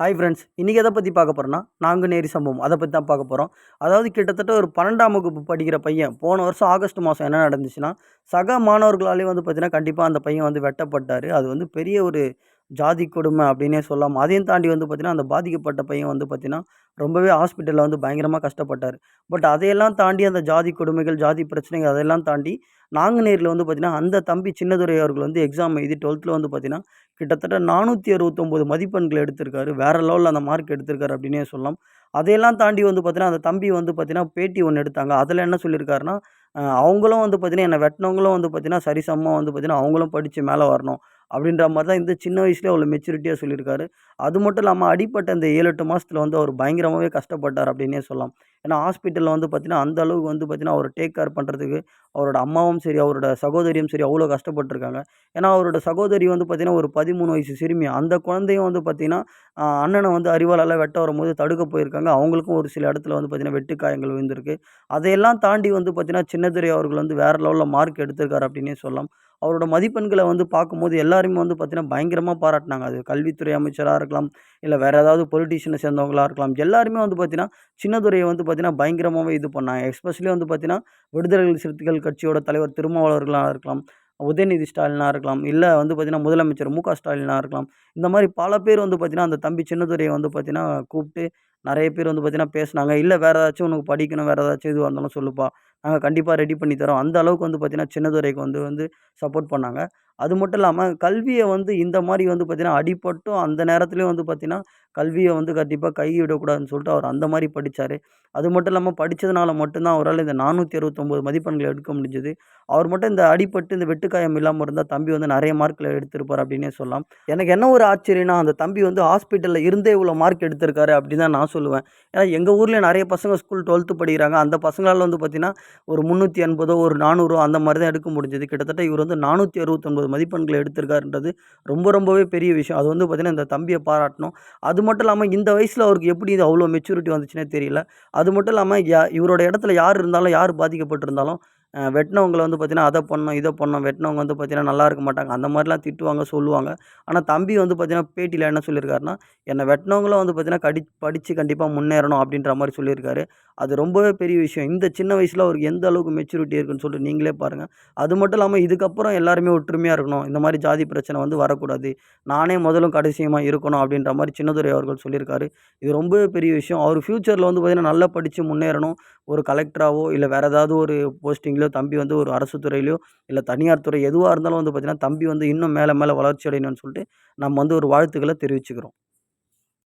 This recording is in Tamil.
ஹாய் ஃப்ரெண்ட்ஸ் இன்றைக்கி எதை பற்றி பார்க்க போகிறோன்னா நாங்குநேரி சம்பவம். அதை பற்றி தான் பார்க்க போகிறோம் அதாவது கிட்டத்தட்ட ஒரு பன்னெண்டாம் வகுப்பு படிக்கிற பையன் போன வருஷம் ஆகஸ்ட் மாதம் என்ன நடந்துச்சுன்னா சக மாணவர்களாலே வந்து பார்த்திங்கன்னா கண்டிப்பாக அந்த பையன் வந்து வெட்டப்பட்டார். அது வந்து பெரிய ஒரு ஜாதி கொடுமை அப்படின்னே சொல்லலாம் அதையும் தாண்டி வந்து பார்த்திங்கன்னா அந்த பாதிக்கப்பட்ட பையன் வந்து பார்த்திங்கன்னா ரொம்பவே ஹாஸ்பிட்டலில் வந்து பயங்கரமாக கஷ்டப்பட்டார். பட் அதையெல்லாம் தாண்டி அந்த ஜாதி கொடுமைகள் ஜாதி பிரச்சனைகள் அதெல்லாம் தாண்டி நாங்குநேரில் வந்து பார்த்திங்கன்னா அந்த தம்பி சின்னதுரை அவர்கள் வந்து எக்ஸாம் எழுதி டுவெல்த்தில் வந்து பார்த்தீங்கன்னா கிட்டத்தட்ட நானூற்றி அறுபத்தொம்போது மதிப்பெண்கள் எடுத்திருக்காரு. வேறு லெவலில் அந்த மார்க் எடுத்திருக்காரு அப்படின்னே சொல்லலாம். அதையெல்லாம் தாண்டி வந்து பார்த்திங்கன்னா அந்த தம்பி வந்து பார்த்திங்கன்னா பேட்டி ஒன்று எடுத்தாங்க. அதில் என்ன சொல்லியிருக்காருன்னா அவங்களும் வந்து பார்த்திங்கன்னா என்னை வெட்டினவங்களும் வந்து பார்த்திங்கன்னா சரிசமமாக வந்து பார்த்தீங்கன்னா அவங்களும் படித்து மேலே வரணும். அப்படின்ற மாதிரி தான் இந்த சின்ன வயசுலேயே அவ்வளோ மெச்சூரிட்டியாக சொல்லியிருக்காரு. அது மட்டும் இல்லாமல் அடிப்பட்ட இந்த ஏழு எட்டு மாதத்துல வந்து அவர் பயங்கரமாகவே கஷ்டப்பட்டார் அப்படின்னே சொல்லலாம். ஏன்னா ஹாஸ்பிட்டலில் வந்து பார்த்திங்கன்னா அந்த அளவுக்கு வந்து பார்த்திங்கன்னா அவர் டேக் கேர் பண்ணுறதுக்கு அவரோட அம்மாவும் சரி அவரோட சகோதரியும் சரி அவ்வளோ கஷ்டப்பட்டுருக்காங்க. ஏன்னா அவரோட சகோதரி வந்து பார்த்திங்கன்னா ஒரு பதிமூணு வயசு சிறுமி. அந்த குழந்தையும் வந்து பார்த்திங்கன்னா அண்ணனை வந்து அறிவாளால் வெட்ட வரும்போது தடுக்க போயிருக்காங்க. அவங்களுக்கும் ஒரு சில இடத்துல வந்து பார்த்தீங்கன்னா வெட்டுக்காயங்கள் விழுந்திருக்கு. அதையெல்லாம் தாண்டி வந்து பார்த்திங்கன்னா சின்னதுரை அவர்கள் வந்து வேறு லெவலில் மார்க் எடுத்திருக்காரு அப்படின்னே சொல்லலாம். அவரோட மதிப்பெண்களை வந்து பார்க்கும்போது எல்லாருமே வந்து பார்த்தீங்கன்னா பயங்கரமாக பாராட்டினாங்க. அது கல்வித்துறை அமைச்சராக இருக்கலாம் இல்லை வேறு ஏதாவது பொலிட்டீஷியனை சேர்ந்தவங்களாக இருக்கலாம் எல்லாருமே வந்து பார்த்தீங்கன்னா சின்னதுரையை வந்து பார்த்தீங்கன்னா பயங்கரமாகவே இது பண்ணாங்க. எஸ்பெஷலி வந்து பார்த்தீங்கன்னா விடுதலை சிறுத்தைகள் கட்சியோட தலைவர் திருமாவளவர்களாக இருக்கலாம் உதயநிதி ஸ்டாலினாக இருக்கலாம் இல்லை வந்து பார்த்திங்கன்னா முதலமைச்சர் மு க ஸ்டாலினாக இருக்கலாம். இந்த மாதிரி பல பேர் வந்து பார்த்தீங்கன்னா அந்த தம்பி சின்னதுரையை வந்து பார்த்தீங்கன்னா கூப்பிட்டு நிறைய பேர் வந்து பார்த்திங்கன்னா பேசுனாங்க. இல்லை வேறு ஏதாச்சும் உனக்கு படிக்கணும் வேறு ஏதாச்சும் இதுவாக இருந்தாலும் சொல்லுப்பா. நாங்கள் கண்டிப்பாக ரெடி பண்ணி தரோம். அந்த அளவுக்கு வந்து பார்த்திங்கன்னா சின்னதுரைக்கு வந்து வந்து சப்போர்ட் பண்ணாங்க. அது மட்டும் இல்லாமல் கல்வியை வந்து இந்த மாதிரி வந்து பார்த்திங்கன்னா அடிபட்டும் அந்த நேரத்துலேயும் வந்து பார்த்திங்கன்னா கல்வியை வந்து கண்டிப்பாக கைவிடக்கூடாதுன்னு சொல்லிட்டு அவர் அந்த மாதிரி படித்தார் அது மட்டும் இல்லாமல் படித்ததுனால மட்டும்தான் அவரால் இந்த நானூற்றி அறுபத்தொம்போது மதிப்பெண்கள் எடுக்க முடிஞ்சது. அவர் மட்டும் இந்த அடிபட்டு இந்த வெட்டுக்காயம் இல்லாமல் இருந்தால் தம்பி வந்து நிறைய மார்க்கில் எடுத்திருப்பார் அப்படின்னே சொல்லலாம். எனக்கு என்ன ஒரு ஆச்சரியம்னா அந்த தம்பி வந்து ஹாஸ்பிட்டலில் இருந்தே இவ்வளோ மார்க் எடுத்திருக்காரு அப்படின்னு தான் நான் சொல்லுவேன். ஏன்னா எங்கள் ஊரில் நிறைய பசங்க ஸ்கூல் டுவெல்த்து படிக்கிறாங்க. அந்த பசங்களால் வந்து பார்த்தீங்கன்னா ஒரு முந்நூற்றி எண்பதோ ஒரு நானூறோ அந்த மாதிரி தான் எடுக்க முடிஞ்சது. கிட்டத்தட்ட இவர் வந்து நானூற்றி அறுபத்தொன்பது மதிப்பெண்கள் எடுத்திருக்காருன்றது ரொம்ப ரொம்பவே பெரிய விஷயம். அது வந்து பார்த்திங்கன்னா இந்த தம்பியை பாராட்டணும். அது மட்டும் இல்லாமல் இந்த வயசில் அவருக்கு எப்படி இது அவ்வளோ மெச்சூரிட்டி வந்துச்சுன்னே தெரியல. அது மட்டும் இல்லாமல் யா இவரோட இடத்துல யார் இருந்தாலும் யார் பாதிக்கப்பட்டிருந்தாலும் வெட்டினவங்கள வந்து பார்த்தீங்கன்னா அதை பண்ணோம் இதை பண்ணோம் வெட்டினவங்க வந்து பார்த்தீங்கன்னா நல்லா இருக்க மாட்டாங்க. அந்த மாதிரிலாம் திட்டுவாங்க சொல்லுவாங்க. ஆனால் தம்பி வந்து பார்த்தீங்கன்னா பேட்டியில் என்ன சொல்லியிருக்காருன்னா என்னை வெட்டினவங்களும் வந்து பார்த்தீங்கன்னா கடி படித்து கண்டிப்பாக முன்னேறணும். அப்படின்ற மாதிரி சொல்லியிருக்காரு. அது ரொம்பவே பெரிய விஷயம். இந்த சின்ன வயசில் அவருக்கு எந்த அளவுக்கு மெச்சூரிட்டி இருக்குன்னு சொல்லிட்டு நீங்களே பாருங்கள் அது மட்டும் இல்லாமல் இதுக்கப்புறம் எல்லாருமே ஒற்றுமையாக இருக்கணும். இந்த மாதிரி ஜாதி பிரச்சனை வந்து வரக்கூடாது. நானே முதலும் கடைசியமாக இருக்கணும் அப்படின்ற மாதிரி சின்னதுரை அவர்கள் சொல்லியிருக்காரு. இது ரொம்பவே பெரிய விஷயம். அவர் ஃப்யூச்சரில் வந்து பார்த்திங்கன்னா நல்லா படித்து முன்னேறணும். ஒரு கலெக்டராகவோ இல்லை வேறு ஏதாவது ஒரு போஸ்டிங்லையோ தம்பி வந்து ஒரு அரசு துறையிலையோ இல்லை தனியார் துறை எதுவாக இருந்தாலும் வந்து பார்த்திங்கன்னா தம்பி வந்து இன்னும் மேலே மேலே வளர்ச்சி அடையணும்னு சொல்லிட்டு நம்ம வந்து ஒரு வாழ்த்துக்களை தெரிவிச்சுக்கிறோம்.